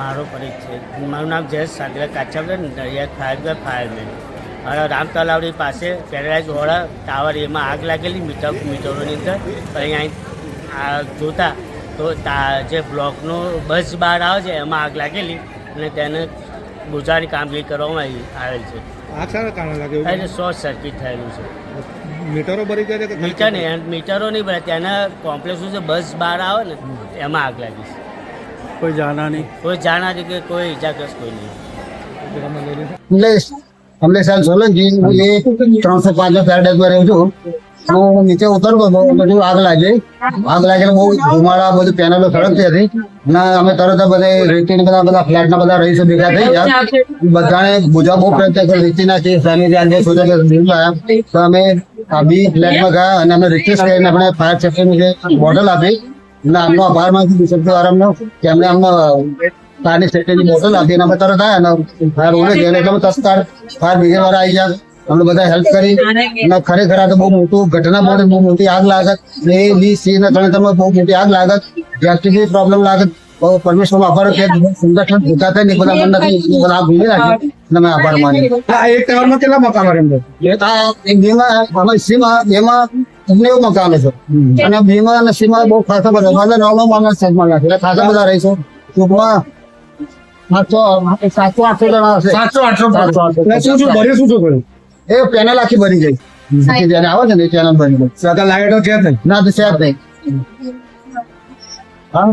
મારો પરિચય. મારું નામ જયેશ સાગરા કાચાવદર નડિયાદ ફાયર ફાયરમેન. અને રામ તલાવડી પાસે પેરાડાઇઝ હોળા ટાવર એમાં આગ લાગેલી મીટર મીટરોની અંદર. અહીંયા આ જોતા તો તા જે બ્લોકનો બસ બહાર આવે છે એમાં આગ લાગેલી અને તેને બુઝાની કામગીરી કરવામાં આવેલ છે. આગ કારણે એટલે શોર્ટ સર્કિટ થયેલું છે. મીટરો ભરી ગયા મીટર ને મીટરો નહીં ભરાય ત્યાંના કોમ્પ્લેક્સ છે બસ બહાર આવે ને એમાં આગ લાગી છે. કોઈ જાના નહીં. કોઈ જાણા કે કોઈ ઇજાગ્રસ્ત કોઈ નહીં. કમલેશ કમલેશ સોલંકી હું એ ત્રણસો પાંચ પેરાડાઈઝમાં રહું છું. હું નીચે ઉતરતો હતો બધું આગ લાગી. આગ લાગીને બહુ ધુમાડા બધું પેનલો સળગતી હતી. અને અમે તરત જ બધે રેતી બધા બધા ફ્લેટના બધા રહીશો ભેગા થઈ ગયા. બધાને બુજા બહુ પ્રયત્ન કર્યો. રેતી નાખી સાની જે આજે સોજા કે બિલ લાયા. તો અમે આ બી ફ્લેટમાં ગયા અને અમે રિક્વેસ્ટ કરીને આપણે ફાયર સેફ્ટીની જે બોટલ આપી. અને આમનો આભાર માનું છું આરામનો કે એમને અમને પાણી સેફ્ટીની બોટલ આપી એના તરત આવ્યા અને ફાયર ઓલે ગયા એટલે તત્કાળ ફાયર બ્રિગેડ વાળા આવી ગયા. અમને બધા હેલ્પ કરી. અને ખરેખર આ તો બહુ મોટું ઘટના બને બહુ મોટી આગ લાગત. એ બી સી ને ત્રણે તમે બહુ મોટી આગ લાગત. ગેસ્ટ્રિકની પ્રોબ્લેમ લાગત. બહુ પરમેશ્વર આભાર કે સંગઠન ભૂતા થાય ને બધા મન નથી. આ ભૂલી રાખી અને મેં આભાર માની આ એક ટાવરમાં કેટલા મકાનો તો એક બીમા અમારી સીમાં એમાં નેવું મકાનો છે. અને વીમા અને સીમા બહુ ખાસા બધા મારા નવ માણસ સેટમાં નાખે એટલે ખાસા બધા રહીશું ટૂંકમાં સાતસો સાતસો આઠસો જણા હશે. સાતસો આઠસો સાતસો આઠસો. શું શું ભર્યું શું શું કર્યું એ પેનલ આખી ભરી ગઈ. જેને આવે છે ને એ પેનલ ભરી ગઈ. સાદા લાઈટો છે જ નહીં. ના તો છે જ નહીં. હા?